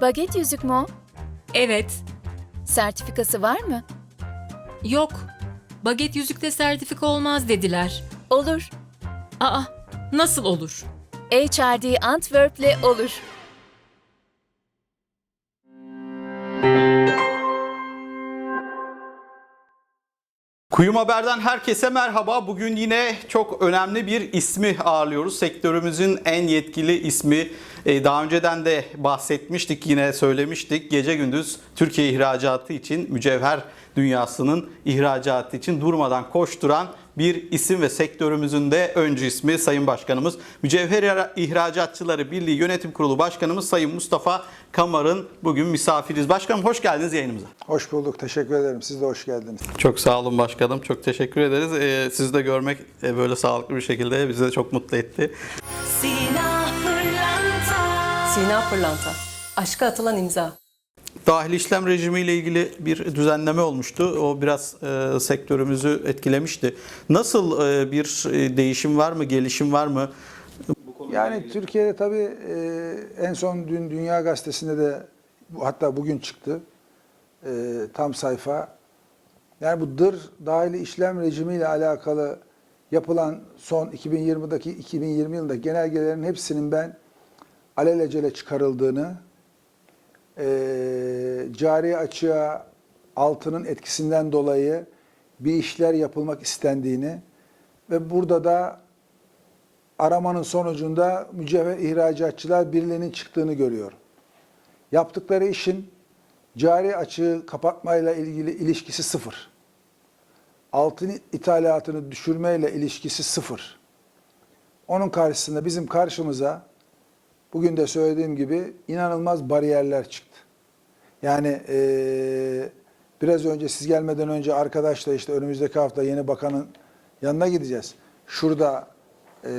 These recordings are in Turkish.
Baget yüzük mü o? Evet. Sertifikası var mı? Yok. Baget yüzükte sertifika olmaz dediler. Olur. Aa, nasıl olur? HRD Antwerp'le olur. Kuyum Haber'den herkese merhaba. Bugün yine çok önemli bir ismi ağırlıyoruz. Sektörümüzün en yetkili ismi. Ee, Daha önceden de bahsetmiştik, yine söylemiştik. Gece gündüz Türkiye ihracatı için, mücevher dünyasının ihracatı için durmadan koşturan bir isim ve sektörümüzün de öncü ismi Sayın Başkanımız. Mücevher İhracatçıları Birliği Yönetim Kurulu Başkanımız Sayın Mustafa Kamar'ın bugün misafiriz. Başkanım hoş geldiniz yayınımıza. Hoş bulduk. Teşekkür ederim. Siz de hoş geldiniz. Çok sağ olun başkanım. Çok teşekkür ederiz. Ee, sizi de görmek e, böyle sağlıklı bir şekilde bizi de çok mutlu etti. Sina Pırlanta. Sina Pırlanta. Aşka atılan imza. Dahil işlem rejimiyle ilgili bir düzenleme olmuştu. O biraz e, sektörümüzü etkilemişti. Nasıl e, bir e, değişim var mı, gelişim var mı? Yani Türkiye'de tabii e, en son dün Dünya Gazetesi'nde de hatta bugün çıktı e, tam sayfa. Yani bu dır dahili işlem rejimiyle alakalı yapılan son 2020'daki 2020 yılında genelgelerin hepsinin ben alelacele çıkarıldığını, e, cari açığa altının etkisinden dolayı bir işler yapılmak istendiğini ve burada da aramanın sonucunda mücevher ihracatçılar birliğinin çıktığını görüyorum. Yaptıkları işin cari açığı kapatmayla ilgili ilişkisi sıfır. Altın ithalatını düşürmeyle ilişkisi sıfır. Onun karşısında bizim karşımıza bugün de söylediğim gibi inanılmaz bariyerler çıktı. Yani eee, biraz önce siz gelmeden önce arkadaşla işte önümüzdeki hafta yeni bakanın yanına gideceğiz. Şurada eee,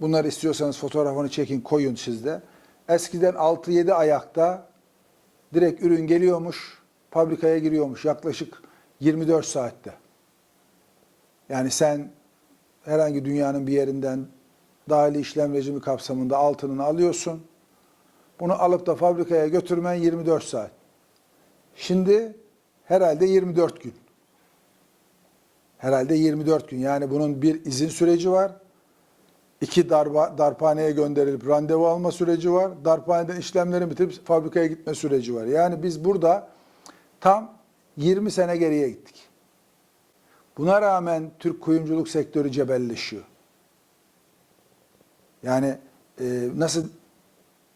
bunları istiyorsanız fotoğrafını çekin koyun sizde. Eskiden 6-7 ayakta direkt ürün geliyormuş, fabrikaya giriyormuş yaklaşık 24 saatte. Yani sen herhangi dünyanın bir yerinden dahili işlem rejimi kapsamında altınını alıyorsun. Bunu alıp da fabrikaya götürmen 24 saat. Şimdi herhalde 24 gün. Herhalde 24 gün. Yani bunun bir izin süreci var. İki darba, darphaneye gönderilip randevu alma süreci var. Darphaneden işlemlerin bitirip fabrikaya gitme süreci var. Yani biz burada tam 20 sene geriye gittik. Buna rağmen Türk kuyumculuk sektörü cebelleşiyor. Yani e, nasıl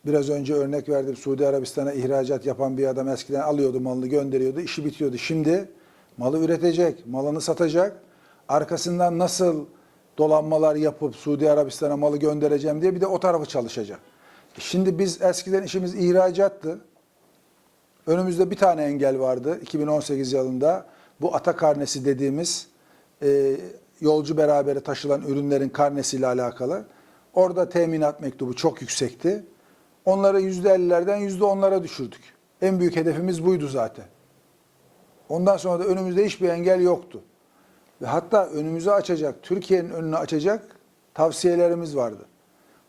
biraz önce örnek verdim Suudi Arabistan'a ihracat yapan bir adam eskiden alıyordu malını gönderiyordu işi bitiyordu. Şimdi malı üretecek, malını satacak. Arkasından nasıl dolanmalar yapıp Suudi Arabistan'a malı göndereceğim diye bir de o tarafı çalışacak. E Şimdi biz eskiden işimiz ihracattı. Önümüzde bir tane engel vardı 2018 yılında. Bu ata karnesi dediğimiz e, yolcu berabere taşılan ürünlerin karnesiyle alakalı. Orada teminat mektubu çok yüksekti. Onları %50'lerden %10'lara düşürdük. En büyük hedefimiz buydu zaten. Ondan sonra da önümüzde hiçbir engel yoktu. Ve hatta önümüzü açacak, Türkiye'nin önünü açacak tavsiyelerimiz vardı.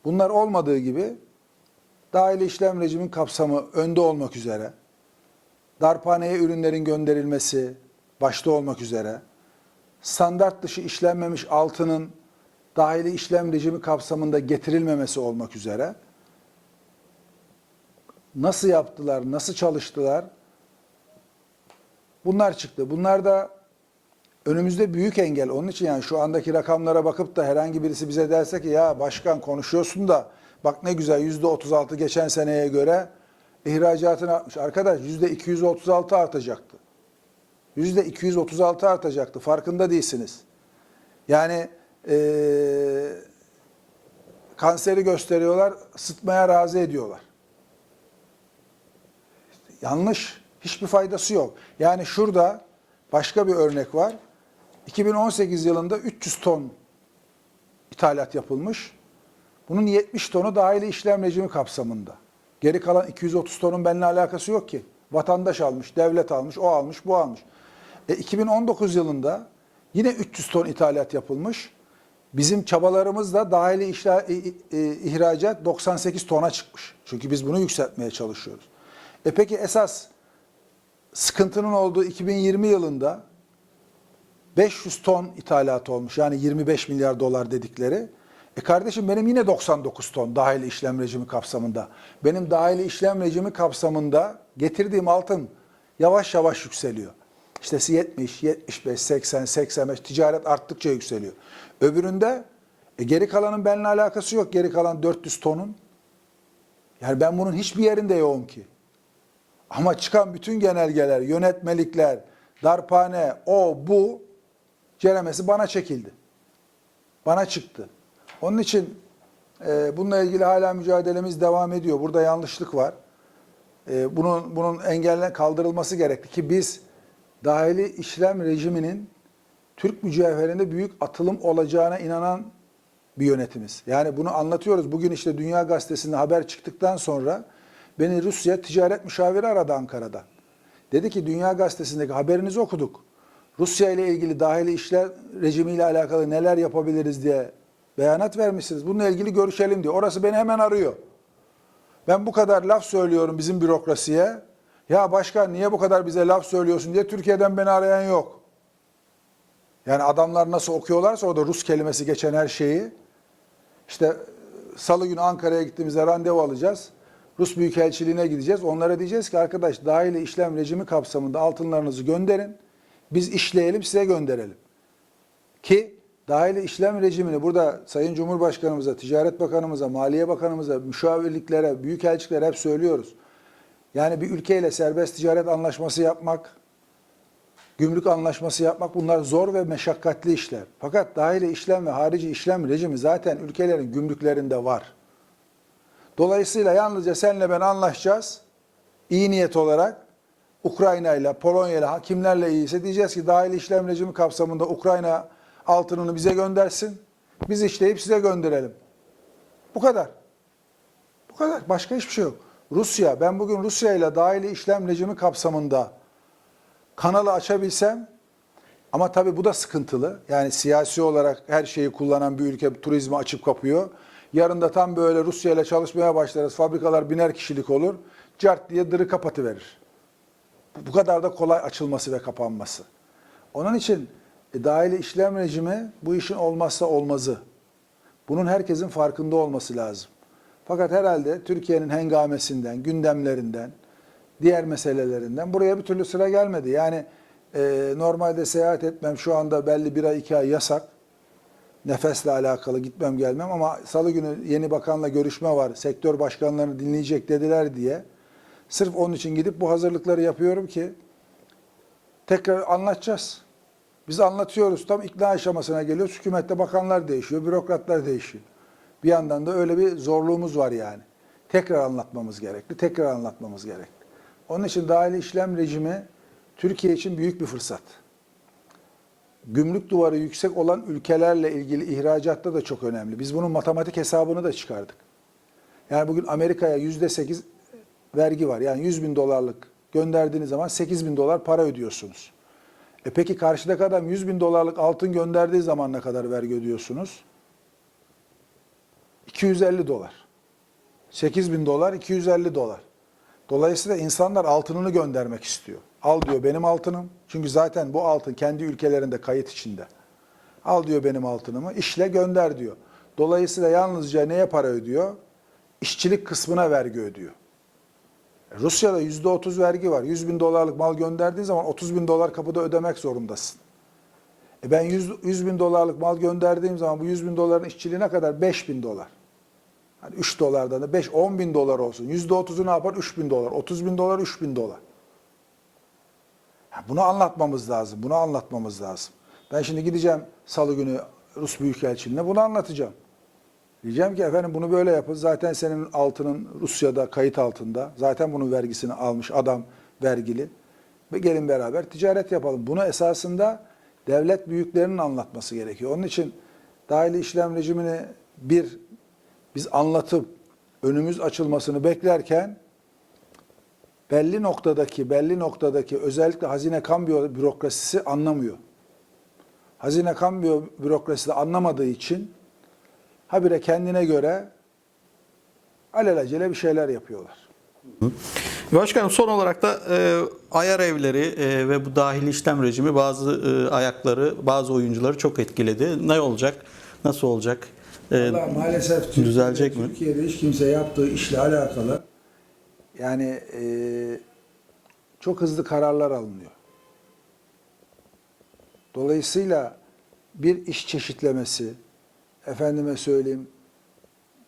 Bunlar olmadığı gibi dahili işlem rejimin kapsamı önde olmak üzere, darphaneye ürünlerin gönderilmesi başta olmak üzere, standart dışı işlenmemiş altının dahili işlem rejimi kapsamında getirilmemesi olmak üzere nasıl yaptılar, nasıl çalıştılar bunlar çıktı. Bunlar da önümüzde büyük engel. Onun için yani şu andaki rakamlara bakıp da herhangi birisi bize derse ki ya başkan konuşuyorsun da bak ne güzel yüzde 36 geçen seneye göre ihracatını artmış. Arkadaş yüzde 236 artacaktı. Yüzde 236 artacaktı. Farkında değilsiniz. Yani eee, kanseri gösteriyorlar, sıtmaya razı ediyorlar. Yanlış. Hiçbir faydası yok. Yani şurada başka bir örnek var. 2018 yılında 300 ton ithalat yapılmış. Bunun 70 tonu dahili işlem rejimi kapsamında. Geri kalan 230 tonun benimle alakası yok ki. Vatandaş almış, devlet almış, o almış, bu almış. E, 2019 yılında yine 300 ton ithalat yapılmış. Bizim çabalarımızla dahili işla, ihracat 98 tona çıkmış. Çünkü biz bunu yükseltmeye çalışıyoruz. E peki esas sıkıntının olduğu 2020 yılında 500 ton ithalat olmuş. Yani 25 milyar dolar dedikleri. E kardeşim benim yine 99 ton dahili işlem rejimi kapsamında. Benim dahili işlem rejimi kapsamında getirdiğim altın yavaş yavaş yükseliyor. İşte 70, 75, 80, 85 ticaret arttıkça yükseliyor. Öbüründe e geri kalanın benimle alakası yok. Geri kalan 400 tonun. Yani ben bunun hiçbir yerinde yoğum ki. Ama çıkan bütün genelgeler, yönetmelikler, darphane, o, bu ceremesi bana çekildi. Bana çıktı. Onun için e, bununla ilgili hala mücadelemiz devam ediyor. Burada yanlışlık var. E, bunun bunun engelle kaldırılması gerekli ki biz dahili işlem rejiminin Türk mücevherinde büyük atılım olacağına inanan bir yönetimiz. Yani bunu anlatıyoruz. Bugün işte Dünya Gazetesi'nde haber çıktıktan sonra beni Rusya ticaret müşaviri aradı Ankara'dan. Dedi ki Dünya Gazetesi'ndeki haberinizi okuduk. Rusya ile ilgili dahili işler rejimiyle alakalı neler yapabiliriz diye beyanat vermişsiniz. Bununla ilgili görüşelim diyor. Orası beni hemen arıyor. Ben bu kadar laf söylüyorum bizim bürokrasiye. Ya başkan niye bu kadar bize laf söylüyorsun diye Türkiye'den beni arayan yok. Yani adamlar nasıl okuyorlarsa orada Rus kelimesi geçen her şeyi. İşte salı günü Ankara'ya gittiğimizde randevu alacağız. Rus Büyükelçiliğine gideceğiz. Onlara diyeceğiz ki arkadaş dahili işlem rejimi kapsamında altınlarınızı gönderin. Biz işleyelim size gönderelim. Ki dahili işlem rejimini burada Sayın Cumhurbaşkanımıza, Ticaret Bakanımıza, Maliye Bakanımıza, müşavirliklere, büyükelçiliklere hep söylüyoruz. Yani bir ülkeyle serbest ticaret anlaşması yapmak, gümrük anlaşması yapmak bunlar zor ve meşakkatli işler. Fakat dahili işlem ve harici işlem rejimi zaten ülkelerin gümrüklerinde var. Dolayısıyla yalnızca senle ben anlaşacağız. iyi niyet olarak Ukrayna ile, Polonya ile kimlerle iyiyse diyeceğiz ki dahil işlem rejimi kapsamında Ukrayna altınını bize göndersin. Biz işleyip size gönderelim. Bu kadar. Bu kadar. Başka hiçbir şey yok. Rusya, ben bugün Rusya ile dahili işlem rejimi kapsamında kanalı açabilsem ama tabii bu da sıkıntılı. Yani siyasi olarak her şeyi kullanan bir ülke turizmi açıp kapıyor. Yarın da tam böyle Rusya ile çalışmaya başlarız. Fabrikalar biner kişilik olur. Cart diye dırı kapatıverir. Bu- Bu kadar da kolay açılması ve kapanması. Onun için e, dahili işlem rejimi bu işin olmazsa olmazı. Bunun herkesin farkında olması lazım. Fakat herhalde Türkiye'nin hengamesinden, gündemlerinden, diğer meselelerinden buraya bir türlü sıra gelmedi. Yani e, normalde seyahat etmem şu anda belli bir ay iki ay yasak. Nefesle alakalı gitmem gelmem ama salı günü yeni bakanla görüşme var. Sektör başkanlarını dinleyecek dediler diye. Sırf onun için gidip bu hazırlıkları yapıyorum ki tekrar anlatacağız. Biz anlatıyoruz. Tam ikna aşamasına geliyoruz. Hükümette bakanlar değişiyor, bürokratlar değişiyor. Bir yandan da öyle bir zorluğumuz var yani. Tekrar anlatmamız gerekli, tekrar anlatmamız gerekli. Onun için dahili işlem rejimi Türkiye için büyük bir fırsat. Gümrük duvarı yüksek olan ülkelerle ilgili ihracatta da çok önemli. Biz bunun matematik hesabını da çıkardık. Yani bugün Amerika'ya yüzde sekiz vergi var. Yani 100 bin dolarlık gönderdiğiniz zaman 8 bin dolar para ödüyorsunuz. E peki karşıdaki adam 100 bin dolarlık altın gönderdiği zaman ne kadar vergi ödüyorsunuz? 250 dolar. 8 bin dolar, 250 dolar. Dolayısıyla insanlar altınını göndermek istiyor. Al diyor benim altınım. Çünkü zaten bu altın kendi ülkelerinde kayıt içinde. Al diyor benim altınımı, işle gönder diyor. Dolayısıyla yalnızca neye para ödüyor? İşçilik kısmına vergi ödüyor. Rusya'da yüzde otuz vergi var. 100 bin dolarlık mal gönderdiğin zaman 30 bin dolar kapıda ödemek zorundasın. E ben 100, 100 bin dolarlık mal gönderdiğim zaman bu 100 bin doların işçiliği ne kadar? 5 bin dolar. Hani 3 dolardan da 5, 10 bin dolar olsun. Yüzde otuzu ne yapar? 3 bin dolar. 30 bin dolar, 3 bin dolar. Bunu anlatmamız lazım. Bunu anlatmamız lazım. Ben şimdi gideceğim salı günü Rus Büyükelçiliğine bunu anlatacağım. Diyeceğim ki efendim bunu böyle yapın. Zaten senin altının Rusya'da kayıt altında. Zaten bunun vergisini almış adam vergili. Ve gelin beraber ticaret yapalım. Bunu esasında devlet büyüklerinin anlatması gerekiyor. Onun için dahili işlem rejimini bir biz anlatıp önümüz açılmasını beklerken belli noktadaki belli noktadaki özellikle hazine kan büro- bürokrasisi anlamıyor. hazine kambiyo bürokrasisi anlamadığı için habire kendine göre alelacele bir şeyler yapıyorlar. Başkanım son olarak da e, ayar evleri e, ve bu dahili işlem rejimi bazı e, ayakları, bazı oyuncuları çok etkiledi. Ne olacak? Nasıl olacak? E, Vallahi maalesef Türkiye'de, düzelecek mi? Türkiye'de hiç kimse yaptığı işle alakalı yani e, çok hızlı kararlar alınıyor. Dolayısıyla bir iş çeşitlemesi, efendime söyleyeyim,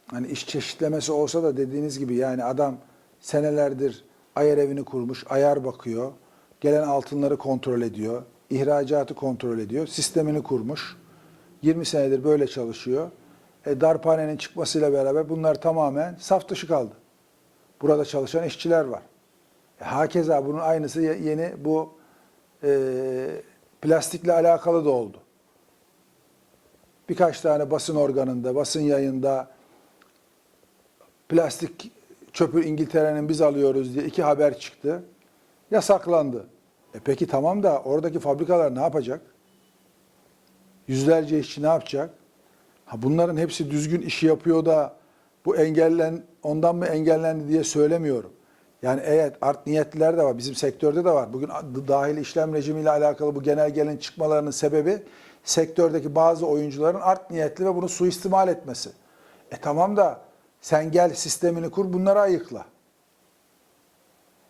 hani iş çeşitlemesi olsa da dediğiniz gibi yani adam senelerdir ayar evini kurmuş, ayar bakıyor, gelen altınları kontrol ediyor, ihracatı kontrol ediyor, sistemini kurmuş. 20 senedir böyle çalışıyor. E, darphanenin çıkmasıyla beraber bunlar tamamen saf dışı kaldı. Burada çalışan işçiler var. E, hakeza bunun aynısı ye- yeni bu e, plastikle alakalı da oldu. Birkaç tane basın organında, basın yayında plastik çöpü İngiltere'nin biz alıyoruz diye iki haber çıktı. Yasaklandı. E peki tamam da oradaki fabrikalar ne yapacak? Yüzlerce işçi ne yapacak? Ha bunların hepsi düzgün işi yapıyor da bu engellen ondan mı engellendi diye söylemiyorum. Yani evet art niyetliler de var. Bizim sektörde de var. Bugün dahil işlem rejimiyle alakalı bu genelgenin çıkmalarının sebebi sektördeki bazı oyuncuların art niyetli ve bunu suistimal etmesi. E tamam da sen gel sistemini kur bunları ayıkla.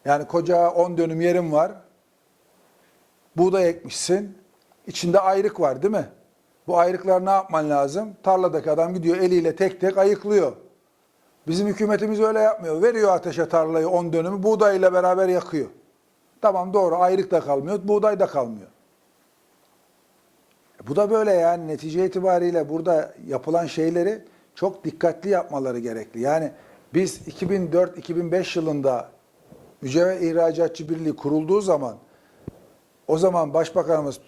Yani koca 10 dönüm yerim var. Buğday ekmişsin. İçinde ayrık var değil mi? Bu ayrıklar ne yapman lazım? Tarladaki adam gidiyor eliyle tek tek ayıklıyor. Bizim hükümetimiz öyle yapmıyor. Veriyor ateşe tarlayı 10 dönümü buğdayla beraber yakıyor. Tamam doğru ayrık da kalmıyor, buğday da kalmıyor. E Bu da böyle yani netice itibariyle burada yapılan şeyleri çok dikkatli yapmaları gerekli. Yani biz 2004-2005 yılında Mücevher İhracatçı Birliği kurulduğu zaman o zaman Başbakanımız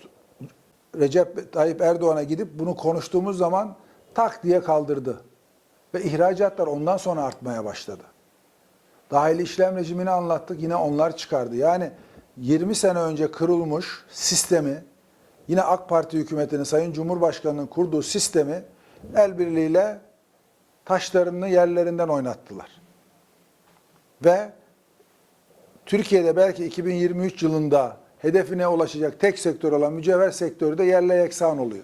Recep Tayyip Erdoğan'a gidip bunu konuştuğumuz zaman tak diye kaldırdı. Ve ihracatlar ondan sonra artmaya başladı. Dahili işlem rejimini anlattık yine onlar çıkardı. Yani 20 sene önce kırılmış sistemi yine AK Parti hükümetinin Sayın Cumhurbaşkanı'nın kurduğu sistemi el birliğiyle taşlarını yerlerinden oynattılar. Ve Türkiye'de belki 2023 yılında hedefine ulaşacak tek sektör olan mücevher sektörü de yerle yeksan oluyor.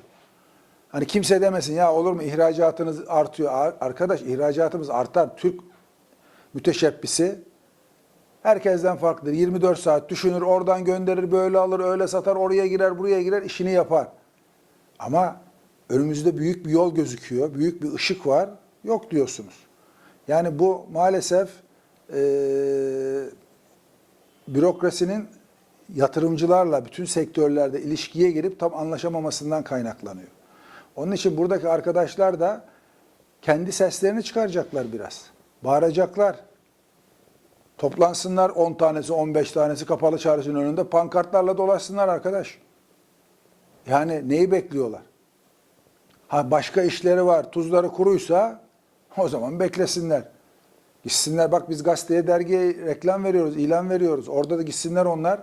Hani kimse demesin ya olur mu ihracatınız artıyor. Ar- Arkadaş ihracatımız artar. Türk müteşebbisi herkesten farklıdır. 24 saat düşünür, oradan gönderir, böyle alır, öyle satar, oraya girer, buraya girer, işini yapar. Ama önümüzde büyük bir yol gözüküyor, büyük bir ışık var, yok diyorsunuz. Yani bu maalesef eee bürokrasinin yatırımcılarla bütün sektörlerde ilişkiye girip tam anlaşamamasından kaynaklanıyor. Onun için buradaki arkadaşlar da kendi seslerini çıkaracaklar biraz. Bağıracaklar. Toplansınlar 10 tanesi 15 tanesi kapalı çarşının önünde pankartlarla dolaşsınlar arkadaş. Yani neyi bekliyorlar? Ha başka işleri var, tuzları kuruysa o zaman beklesinler. Gitsinler bak biz gazeteye, dergiye reklam veriyoruz, ilan veriyoruz. Orada da gitsinler onlar.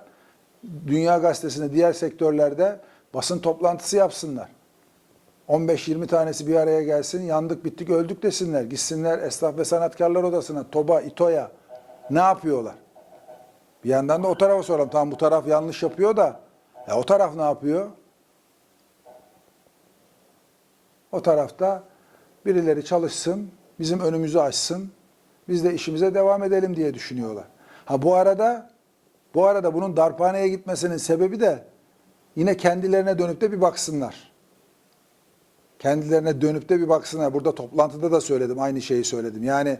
Dünya Gazetesi'nde, diğer sektörlerde basın toplantısı yapsınlar. 15-20 tanesi bir araya gelsin, yandık bittik öldük desinler. Gitsinler Esnaf ve Sanatkarlar Odası'na, TOB'a, İTO'ya. Ne yapıyorlar? Bir yandan da o tarafa soralım. Tamam bu taraf yanlış yapıyor da ya o taraf ne yapıyor? O tarafta birileri çalışsın, bizim önümüzü açsın, biz de işimize devam edelim diye düşünüyorlar. Ha bu arada bu arada bunun darphaneye gitmesinin sebebi de yine kendilerine dönüp de bir baksınlar. Kendilerine dönüp de bir baksınlar. Burada toplantıda da söyledim, aynı şeyi söyledim. Yani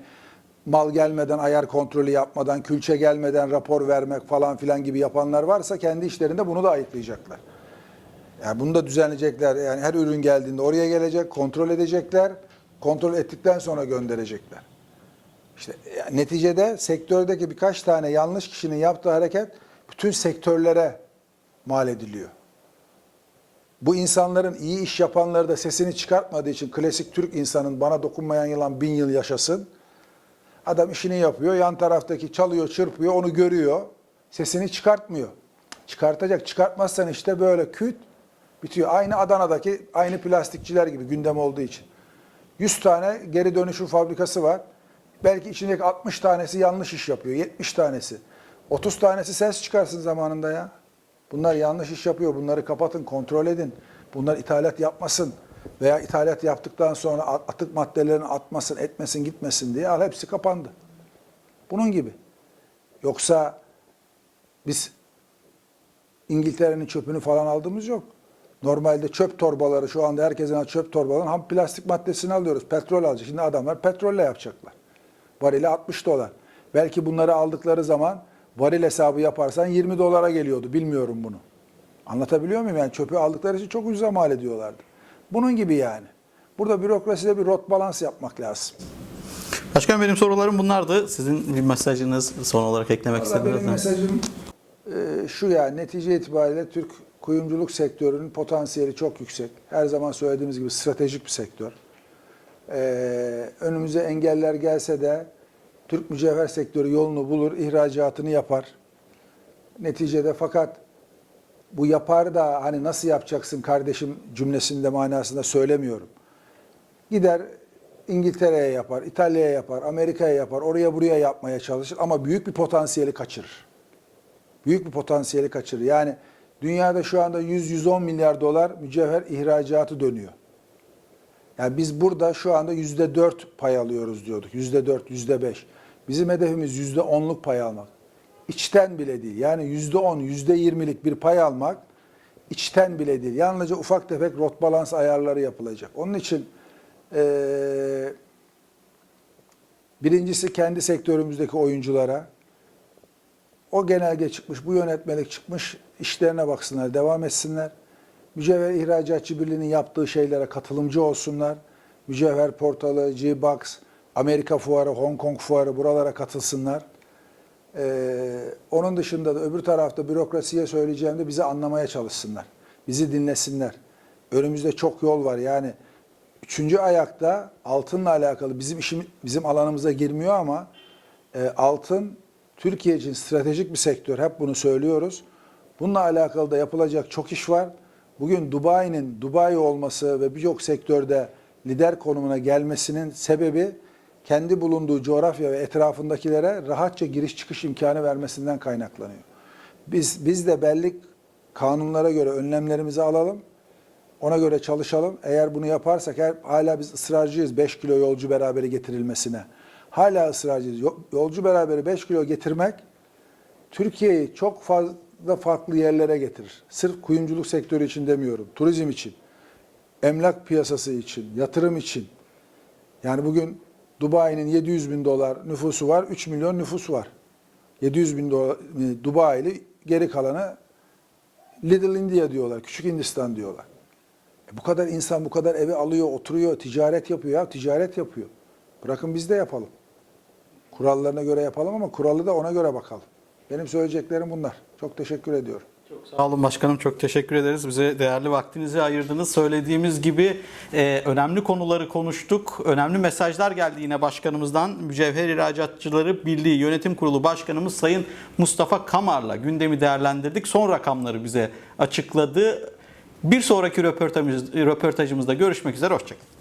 mal gelmeden, ayar kontrolü yapmadan, külçe gelmeden rapor vermek falan filan gibi yapanlar varsa kendi işlerinde bunu da ayıklayacaklar. Yani bunu da düzenleyecekler. Yani her ürün geldiğinde oraya gelecek, kontrol edecekler. Kontrol ettikten sonra gönderecekler. İşte yani neticede sektördeki birkaç tane yanlış kişinin yaptığı hareket bütün sektörlere mal ediliyor. Bu insanların iyi iş yapanları da sesini çıkartmadığı için klasik Türk insanın bana dokunmayan yılan bin yıl yaşasın. Adam işini yapıyor, yan taraftaki çalıyor, çırpıyor, onu görüyor. Sesini çıkartmıyor. Çıkartacak, çıkartmazsan işte böyle küt Bitiyor. Aynı Adana'daki aynı plastikçiler gibi gündem olduğu için. 100 tane geri dönüşüm fabrikası var. Belki içindeki 60 tanesi yanlış iş yapıyor. 70 tanesi. 30 tanesi ses çıkarsın zamanında ya. Bunlar yanlış iş yapıyor. Bunları kapatın, kontrol edin. Bunlar ithalat yapmasın. Veya ithalat yaptıktan sonra at- atık maddelerini atmasın, etmesin, gitmesin diye al hepsi kapandı. Bunun gibi. Yoksa biz İngiltere'nin çöpünü falan aldığımız yok. Normalde çöp torbaları şu anda herkesin çöp torbalarının ham plastik maddesini alıyoruz. Petrol alacak. Şimdi adamlar petrolle yapacaklar. Varili 60 dolar. Belki bunları aldıkları zaman varil hesabı yaparsan 20 dolara geliyordu. Bilmiyorum bunu. Anlatabiliyor muyum? Yani çöpü aldıkları için çok ucuza mal ediyorlardı. Bunun gibi yani. Burada bürokraside bir rot balans yapmak lazım. Başkan benim sorularım bunlardı. Sizin bir mesajınız son olarak eklemek istediğiniz benim mesajım e, şu ya netice itibariyle Türk kuyumculuk sektörünün potansiyeli çok yüksek. Her zaman söylediğimiz gibi stratejik bir sektör. E, önümüze engeller gelse de Türk mücevher sektörü yolunu bulur, ihracatını yapar. Neticede fakat bu yapar da hani nasıl yapacaksın kardeşim cümlesinde manasında söylemiyorum. Gider İngiltere'ye yapar, İtalya'ya yapar, Amerika'ya yapar, oraya buraya yapmaya çalışır ama büyük bir potansiyeli kaçırır. Büyük bir potansiyeli kaçırır. Yani dünyada şu anda 100-110 milyar dolar mücevher ihracatı dönüyor. Yani biz burada şu anda yüzde dört pay alıyoruz diyorduk. Yüzde dört, yüzde beş. Bizim hedefimiz yüzde onluk pay almak. İçten bile değil. Yani yüzde on, yüzde yirmilik bir pay almak içten bile değil. Yalnızca ufak tefek rot balans ayarları yapılacak. Onun için eee birincisi kendi sektörümüzdeki oyunculara o genelge çıkmış, bu yönetmelik çıkmış, işlerine baksınlar, devam etsinler. Mücevher İhracatçı Birliği'nin yaptığı şeylere katılımcı olsunlar. Mücevher Portalı, G-Box, Amerika Fuarı, Hong Kong Fuarı buralara katılsınlar. Ee, onun dışında da öbür tarafta bürokrasiye söyleyeceğim de bizi anlamaya çalışsınlar. Bizi dinlesinler. Önümüzde çok yol var. Yani üçüncü ayakta altınla alakalı bizim işim bizim alanımıza girmiyor ama e, altın Türkiye için stratejik bir sektör. Hep bunu söylüyoruz. Bununla alakalı da yapılacak çok iş var. Bugün Dubai'nin Dubai olması ve birçok sektörde lider konumuna gelmesinin sebebi kendi bulunduğu coğrafya ve etrafındakilere rahatça giriş çıkış imkanı vermesinden kaynaklanıyor. Biz biz de belli kanunlara göre önlemlerimizi alalım. Ona göre çalışalım. Eğer bunu yaparsak her, hala biz ısrarcıyız 5 kilo yolcu beraberi getirilmesine. Hala ısrarcıyız. Yo- Yolcu beraberi 5 kilo getirmek Türkiye'yi çok fazla farklı yerlere getirir. Sırf kuyumculuk sektörü için demiyorum. Turizm için, emlak piyasası için, yatırım için. Yani bugün Dubai'nin 700 bin dolar nüfusu var, 3 milyon nüfus var. 700 bin dolar e, Dubai'li geri kalanı Little India diyorlar, Küçük Hindistan diyorlar. E bu kadar insan bu kadar evi alıyor, oturuyor, ticaret yapıyor ya, ticaret yapıyor. Bırakın biz de yapalım. Kurallarına göre yapalım ama kuralı da ona göre bakalım. Benim söyleyeceklerim bunlar. Çok teşekkür ediyorum. Sağ olun başkanım çok teşekkür ederiz. Bize değerli vaktinizi ayırdınız. Söylediğimiz gibi e, önemli konuları konuştuk. Önemli mesajlar geldi yine başkanımızdan. Mücevher İhracatçıları Birliği Yönetim Kurulu Başkanımız Sayın Mustafa Kamar'la gündemi değerlendirdik. Son rakamları bize açıkladı. Bir sonraki röportajımız- röportajımızda görüşmek üzere. Hoşçakalın.